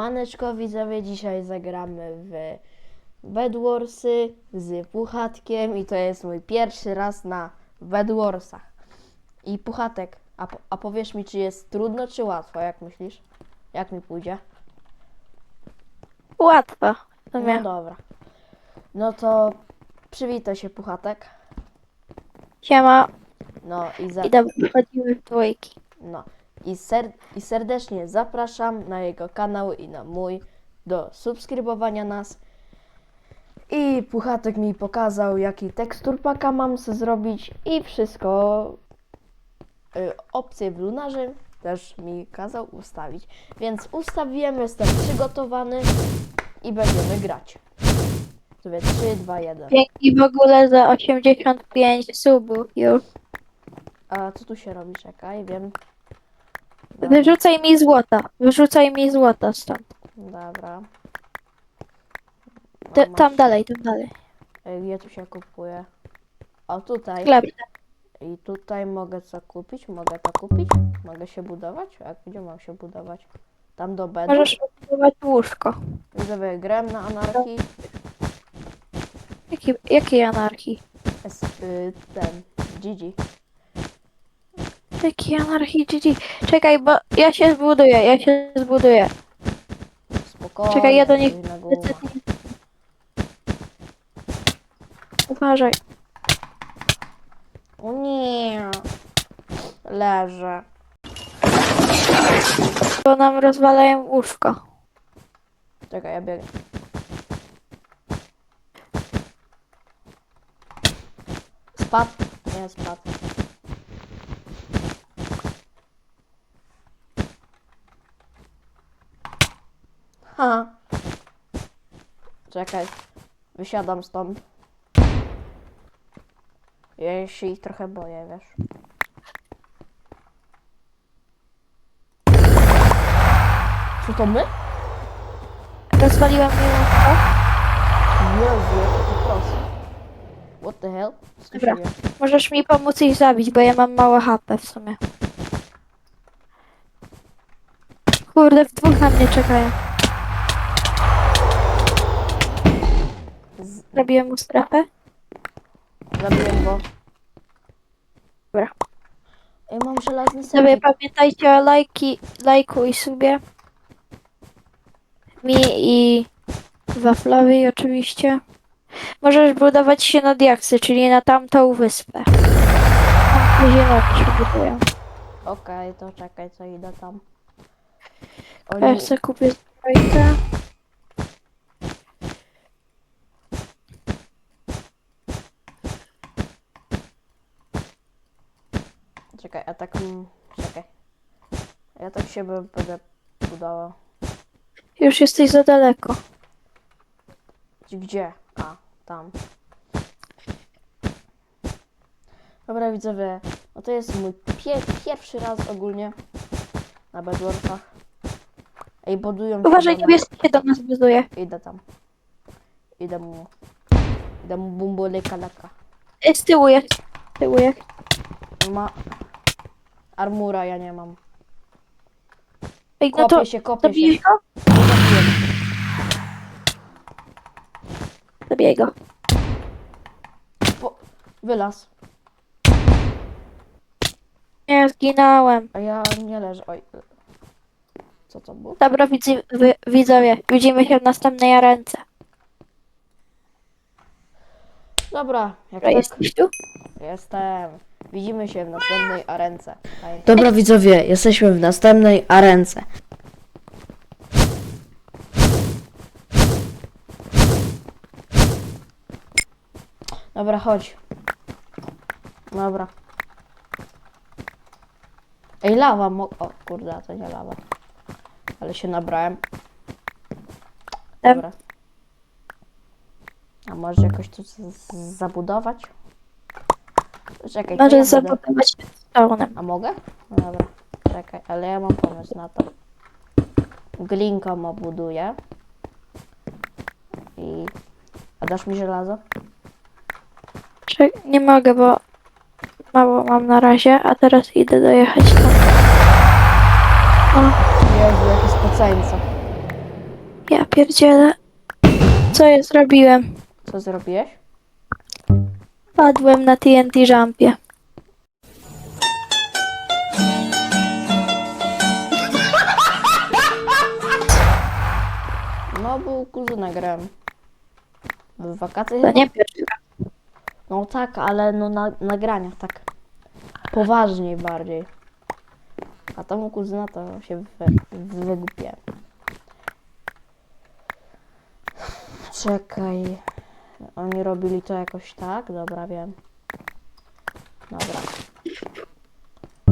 Siemaneczko widzowie, dzisiaj zagramy w Bedwarsy z Puchatkiem i to jest mój pierwszy raz na Bedwarsach. I Puchatek, a, po- a powiesz mi, czy jest trudno, czy łatwo, jak myślisz? Jak mi pójdzie? Łatwo. No dobra. No to przywitaj się Puchatek. Siema. No i za... I dobra, wchodzimy w dwójki. No i, ser- i serdecznie zapraszam na jego kanał i na mój do subskrybowania nas. I Puchatek mi pokazał, jaki tekstur paka mam zrobić i wszystko. Y, opcje w lunarze też mi kazał ustawić. Więc ustawiłem, jestem przygotowany i będziemy grać. Sobie 3, 2, 1. Dzięki w ogóle za 85 subów już. A co tu się robi? Czekaj, wiem. Dobra. Wyrzucaj mi złota. Wyrzucaj mi złota stąd. Dobra. Te, tam dalej, tam dalej. Ej, Gdzie tu się kupuje? O tutaj. Sklep. I tutaj mogę co kupić? Mogę to kupić? Mogę się budować? Jak gdzie mam się budować? Tam do bedu? Możesz budować łóżko. Widzowie, grałem na anarchii. Jaki, jakiej anarchii? Y, ten. GG. Jakiej anarchii, GG. Czekaj, bo ja się zbuduję, ja się zbuduję. Spokojnie. Czekaj, ja do nich na. Uważaj. O nie. Leżę. Bo nam rozwalają łóżko. Czekaj, ja biegnę. Spadł? Nie, spadł. Ha. Czekaj. Wysiadam stąd. Ja się ich trochę boję, wiesz. Czy to my? Rozwaliłem mi łóżko. Jezu, jaki prosto. What the hell? Dobra. Możesz mi pomóc ich zabić, bo ja mam małe HP w sumie. Kurde, w dwóch na mnie czekają. Zrobiłem mu strefę. Zabiłem go. Dobra. Ej, mam żelazny Sobie sernik. pamiętajcie o lajki, lajku i sobie. Mi i Waflowi oczywiście. Możesz budować się na diaksy, czyli na tamtą wyspę. Tam zieloni się budują. Okej, to czekaj, co idę tam. Ja Oni... chcę kupić. Czekaj, a tak... mm, Czekaj. Ja tak się będę budował. Już jesteś za daleko. Gdzie? A, tam. Dobra, widzowie. No to jest mój pie pierwszy raz ogólnie na Bedwarsach. Ej, budują się Uważaj, do nas. niebieski się do nas buduje. Idę tam. Idę mu. Idę mu bumbulika laka. E, Z tyłu jest. Z tyłu jest. Ma. Armura ja nie mam. Ej, no Kopię to się, kopię się. go? Zabijaj go. Po... Wylaz. Nie, zginąłem. A ja nie leżę. Oj. Co to było? Dobra, widzy, wy, widzowie, widzimy się w następnej arence. Dobra, jak tak. jesteś tu? Jestem. Widzimy się w następnej arence. Dobra widzowie, jesteśmy w następnej arence. Dobra, chodź. Dobra. Ej, lawa mo... O kurde, to nie lawa. Ale się nabrałem. Em. Dobra. A może jakoś tu z- z- zabudować? Czekaj, to Może ja będę- zabudować stonem. a mogę? No dobra, czekaj, ale ja mam pomysł na to. Glinką obuduję. I... A dasz mi żelazo? Czy nie mogę, bo mało mam na razie, a teraz idę dojechać tam. O, Jezu, jakie spoceńce. pierdzielę. Co ja zrobiłem? Co zrobiłeś? Padłem na TNT jumpie. No, u kuzyna grałem. W wakacje To nie pierwszy raz. No tak, ale no na nagraniach tak poważniej bardziej. A tam u kuzyna to się wy, wygłupię. Czekaj. Oni robili to jakoś tak? Dobra, wiem. Dobra.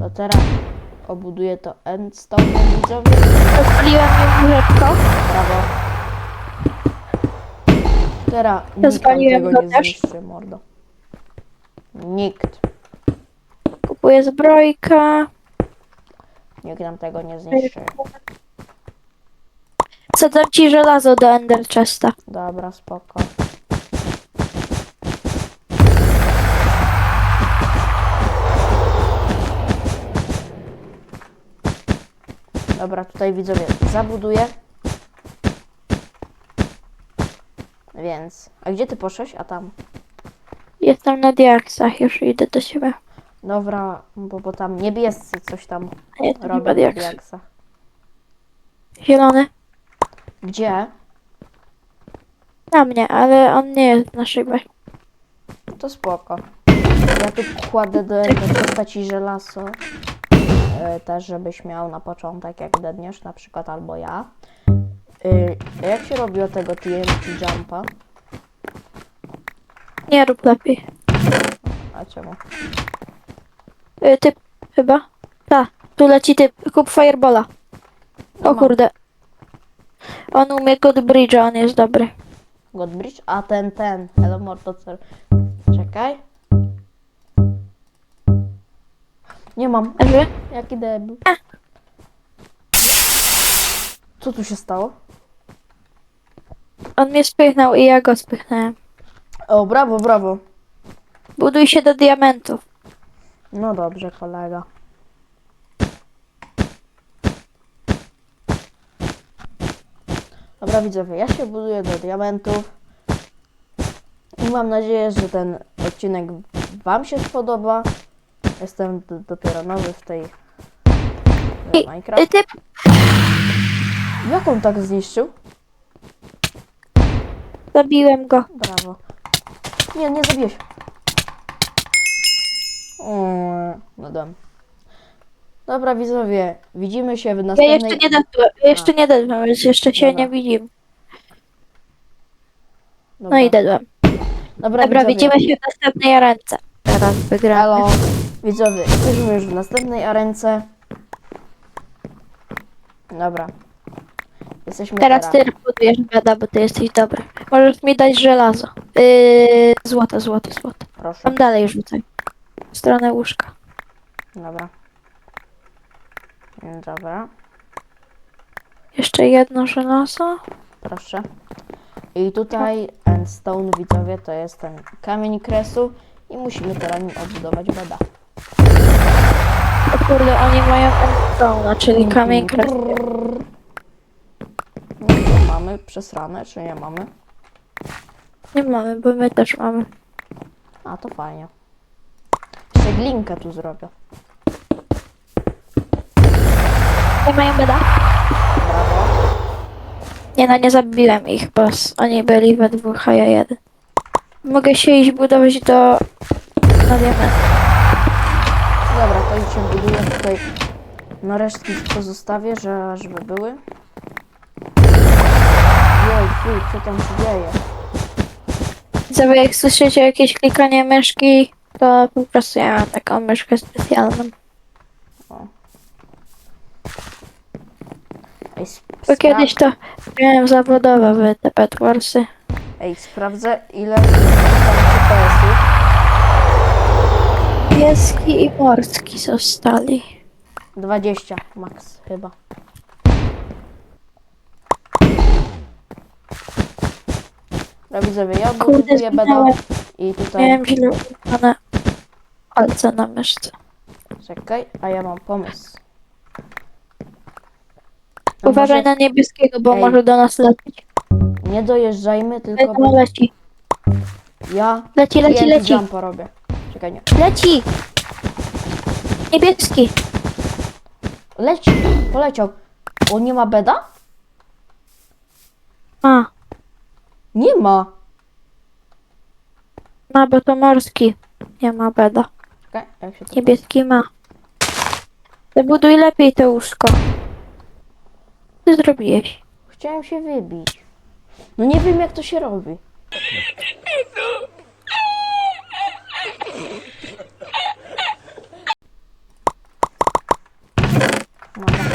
To teraz obuduję to endstone widzowie. Rozpaliłem mi łóżeczko. Brawo. Teraz nikt tego go nie też. zniszczy, mordo. Nikt. Kupuję zbrojkę. Nikt nam tego nie zniszczy. Sadzam ci żelazo do Ender Chesta. Dobra, spoko. Dobra, tutaj widzowie zabuduję. Więc, a gdzie ty poszłeś? A tam. Jestem na diaksach, już idę do siebie. Dobra, bo, bo tam niebiescy coś tam A Jestem robią chyba na diaks. diaksach. Zielony. Gdzie? Na mnie, ale on nie jest w naszej bazie. To spoko. Ja tu kładę do jednej postaci żelazo. Yy, też żebyś miał na początek, jak dedniesz na przykład, albo ja. Yy, jak się robiło tego TNT jumpa? Nie rób lepiej. A czemu? Y, typ, chyba. Ta, tu leci typ. Kup Firebola. O mam. kurde. On umie God Bridge'a, on jest dobry. Godbridge? A ten, ten. Hello Mortocer. Czekaj. Nie mam. Leży? Jaki debil. Co tu się stało? On mnie spychnął i ja go spychnąłem. O, brawo, brawo. Buduj się do diamentów. No dobrze, kolega. Dobra widzowie, ja się buduję do diamentów. I mam nadzieję, że ten odcinek Wam się spodoba. Jestem d- dopiero nowy w tej w I, Minecraft. typ, Jak on tak zniszczył? zabiłem go. Brawo. Nie, nie zabiłeś. O, no dam. Dobra widzowie, widzimy się w Ja następnej... jeszcze nie ja jeszcze nie więc jeszcze się Dobra. nie widzimy. No i dadłem. Dobra, Dobra, widzimy się w następnej ręce. Teraz. Halo, widzowie, jesteśmy już w następnej arence. Dobra. Jesteśmy Teraz ty budujesz beda, bo ty jesteś dobry. Możesz mi dać żelazo. Yy, złoto, złoto, złoto. Proszę. Tam dalej rzucaj. W stronę łóżka. Dobra. Dobra, Jeszcze jedno żelazo. proszę. I tutaj endstone, widzowie, to jest ten kamień kresu i musimy teraz nim odbudować beda. O kurde, oni mają endstone'a, czyli kamień kresu. No to mamy przesrane, czy nie mamy? Nie mamy, bo my też mamy. A, to fajnie. Jeszcze glinkę tu zrobię. Nie mają beda? Brawo. Nie no, nie zabiłem ich, bo s- oni byli we dwóch, a ja jeden. Mogę się iść budować do... na diament. Dobra, to się buduję tutaj. Na resztki pozostawię, że, żeby były. Jej, fuj, co tam się dzieje? Sobie jak słyszycie jakieś klikanie myszki, to po prostu ja mam taką myszkę specjalną. Ej, sp- Bo kiedyś to miałem zawodowe w te Petwarsy. Ej, sprawdzę ile tam GPS-ów. Pieski i morski zostali. 20 max chyba. Dobra, widzowie, ja Kurde, buduję beda zginąłem. i tutaj... Miałem źle palce na myszce. Czekaj, a ja mam pomysł. Uważaj może na niebieskiego, bo Ej. może do nas lecieć. Nie dojeżdżajmy, Ej, tylko no, leci. ja Leci, leci, TNT leci. jumpa robię. Czekaj, nie. Leci! Niebieski! Leci, poleciał. On nie ma beda? A, Nie ma. ma, bo to morski. Nie ma beda. Czekaj, jak się. Niebieski ma. Zabuduj lepiej to łóżko. Co zrobiłeś? Chciałem się wybić. No nie wiem jak to się robi.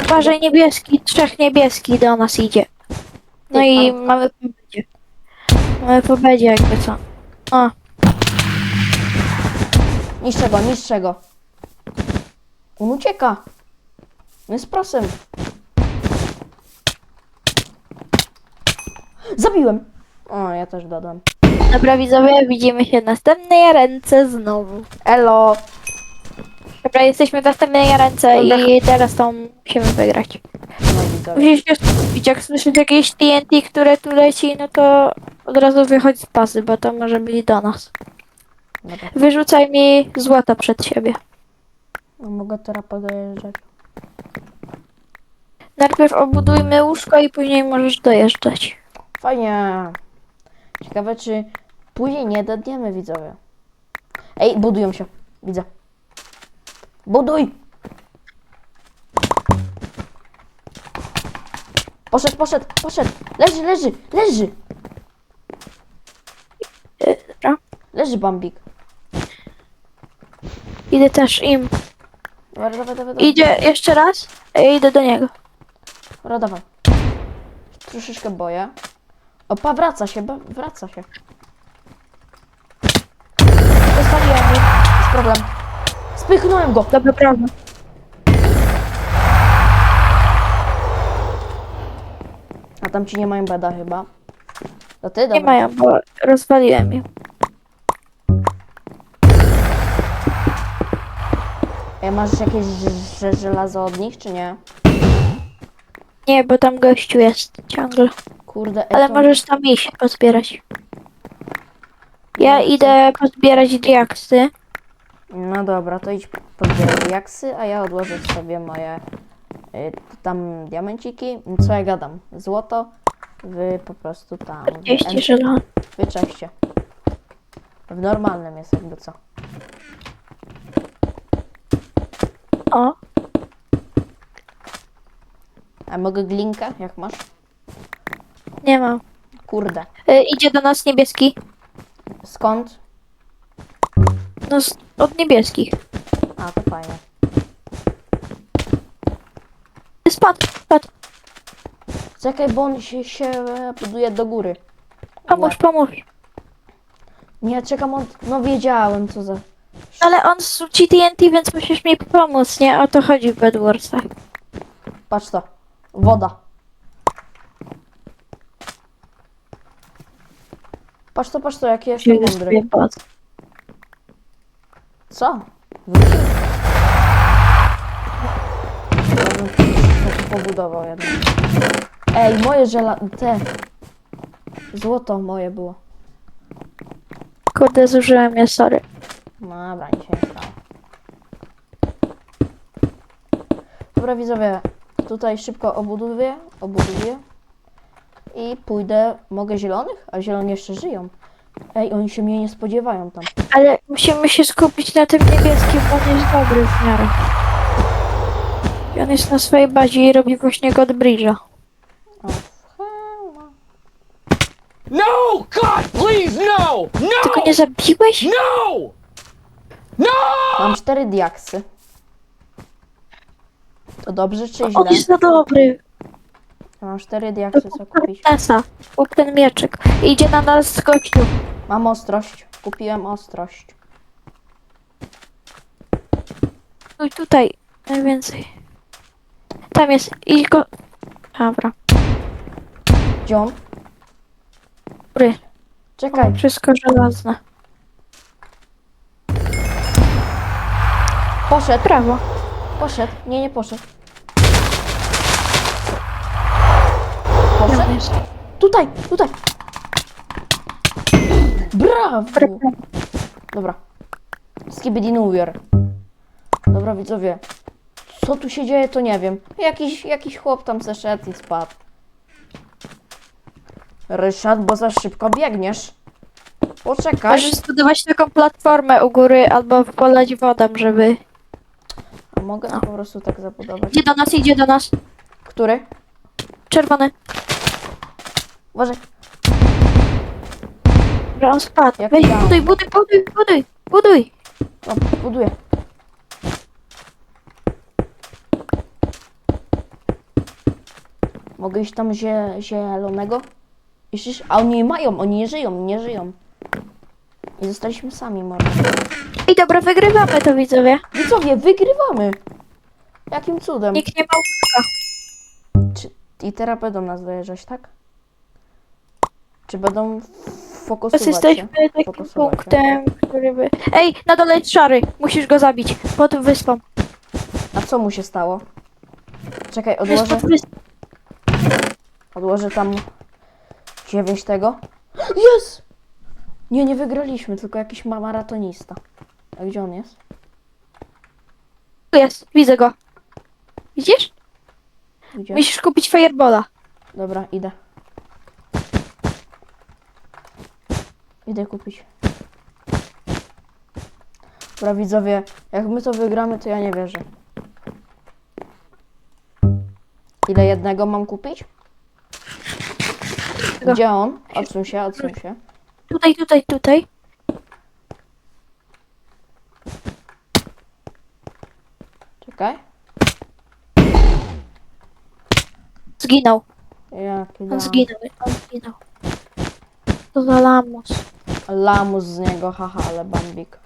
Uważaj, niebieski, trzech niebieski do nas idzie. No i mamy po bedzie. Mamy po bedzie jakby co. O, Niszczę go, niszczę go. On ucieka. On jest prosem. Zabiłem. O, ja też dodam. Dobra widzowie, widzimy się w następnej ręce znowu. Elo. Dobra, jesteśmy w następnej ręce i teraz tą musimy wygrać. No. Musisz się skupić, jak słyszysz jakieś TNT, które tu leci, no to od razu wychodź z pasy, bo to może być do nas. Dobra. Wyrzucaj mi złoto przed siebie. No, mogę teraz podjeżdżać. Najpierw obudujmy łóżko i później możesz dojeżdżać. Fajnie. Ciekawe, czy później nie dedniemy widzowie. Ej, budują się. Widzę. Buduj! Poszedł, poszedł, poszedł. Leży, leży, leży. Dobra. Leży Bambik. Idę też im. Dawaj, dawaj, dawaj. dawaj. Idzie jeszcze raz? Ja idę do niego. Dobra, dawaj. Troszeczkę boję. Opa, wraca się, ba- wraca się. Zostawiłem im. Jest problem. Spychnąłem go. Dobra, prawda. A tam ci nie mają beda chyba. To ty? Dobra. Nie mają, bo rozwaliłem im. Ej, masz jakieś ż- ż- żelazo od nich, czy nie? Nie, bo tam gościu jest ciągle. Kurde, ej, Ale możesz tam iść, pozbierać. Ja idę pozbierać diaksy. No dobra, to idź podbieraj jaksy, a ja odłożę sobie moje y, tam diamenciki. Co ja gadam? Złoto wy po prostu tam. wy- 40 żelon. Wy czeście. W normalnym jest jakby co. O, A mogę glinkę, jak masz? Nie mam. Kurde. Y, idzie do nas niebieski. Skąd? No, z, od niebieskich. A, to fajnie. Spadł, spadł. Czekaj, bo on się, się e, buduje do góry. Pomóż, pomóż. Nie, czekam, on... No wiedziałem, co za... Ale on zrzuci TNT, więc musisz mi pomóc, nie? O to chodzi w Bedwarsach. Patrz to. Woda. Patrz to, patrz to, jaki jestem mądry. Co? Wrócił? Ja pobudował jednak. Ej, moje żela... te... Złoto moje było. Kurde, zużyłem je, sorry. No dobra, nic się nie stało. Dobra widzowie, tutaj szybko obuduję, obuduję i pójdę, mogę zielonych? A zieloni jeszcze żyją. Ej, oni się mnie nie spodziewają tam. Ale musimy się skupić na tym niebieskim, bo on jest dobry w miarę. I on jest na swojej bazie i robi właśnie God Bridge'a. O, hema. No! God, please, no! No! Tylko nie zabiłeś? No! No! Mam cztery diaksy. To dobrze czy On źle? jest za dobry. Mam cztery diaksy, co kupić? Nesa, kup ten mieczyk. Idzie na nas gościu. Mam ostrość. Kupiłem ostrość. Tuj tutaj, najwięcej. Tam jest, idź go. Dobra, Gdzie on? dobry. Czekaj. Wszystko żelazne. Poszedł, Prawo. poszedł. Nie, nie poszedł. Tutaj, tutaj! Brawo! Dobra. Skibidi Nuwier. Dobra, widzowie. Co tu się dzieje, to nie wiem. Jakiś, jakiś chłop tam zeszedł i spadł. Ryszard, bo za szybko biegniesz. Poczekaj. Możesz zbudować taką platformę u góry albo polać wodą, żeby... A mogę po prostu tak zabudować. Idzie do nas, idzie do nas. Który? Czerwony. Uważaj. Że on spadł. Jak Weź, buduj, buduj, buduj, buduj, buduj. Buduję. Mogę iść tam zie zielonego? Iść, a oni mają, oni nie żyją, nie żyją. I zostaliśmy sami, mordo. I dobra, wygrywamy to widzowie. Widzowie, wygrywamy! Jakim cudem? Nikt nie ma łóżka. Czy, I teraz będą nas dojeżdżać, tak? Czy będą Teraz fokusować jesteśmy się? takim Fokusować się. punktem, który by... Ej, na dole jest szary. Musisz go zabić. Pod wyspą. A co mu się stało? Czekaj, Jest odłożę, pod wyspą. odłożę tam dziewięć tego. Jest! Nie, nie wygraliśmy, tylko jakiś ma maratonista. A gdzie on jest? Tu jest, widzę go. Widzisz? Gdzie? Musisz kupić firebola. Dobra, idę. Idę kupić. Dobra, widzowie, jak my to wygramy, to ja nie wierzę. Ile jednego mam kupić? Gdzie on? Odsuń się, odsuń się. Tutaj, tutaj, tutaj. Czekaj. Zginął. On zginął, on zginął. To za lamus. Lamus z niego, haha, ale bambik.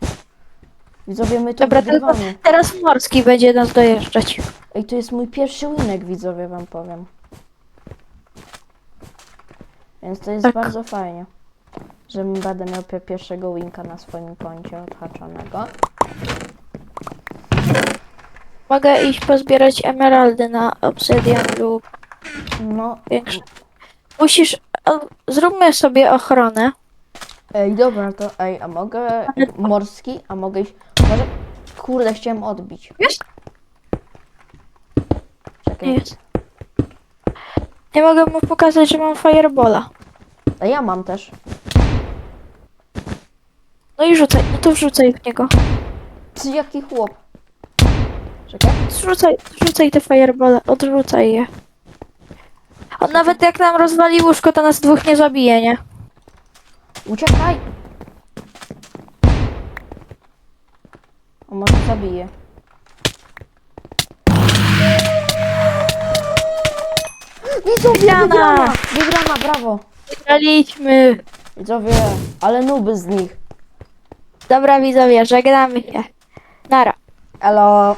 Widzowie, my to Dobra, tylko wygrywamy. teraz morski będzie nas dojeżdżać. Ej, to jest mój pierwszy winek, widzowie, wam powiem. Więc to jest Tak. bardzo fajnie, że będę miał pi- pierwszego winka na swoim koncie odhaczonego. Mogę iść pozbierać emeraldy na obsydian lub No, większe. Musisz... o, Zróbmy sobie ochronę. Ej, dobra, to ej, a mogę morski, a mogę iść... Może... Kurde, chciałem odbić. Wiesz? Nie Czekaj, jest. Nie mogę mu pokazać, że mam firebola. a ja mam też. No i rzucaj, no to wrzucaj w niego. Ty, jaki chłop. Czekaj. Zrzucaj, zrzucaj te firebole, odrzucaj je. On nawet jak nam rozwali łóżko, to nas dwóch nie zabije, nie? Uciekaj! On może zabije. Widzowie, Wygrana! wygrana! Wygrana, brawo! Wygraliśmy. Widzowie, ale nuby z nich. Dobra widzowie, żegnamy się. Nara. Elo!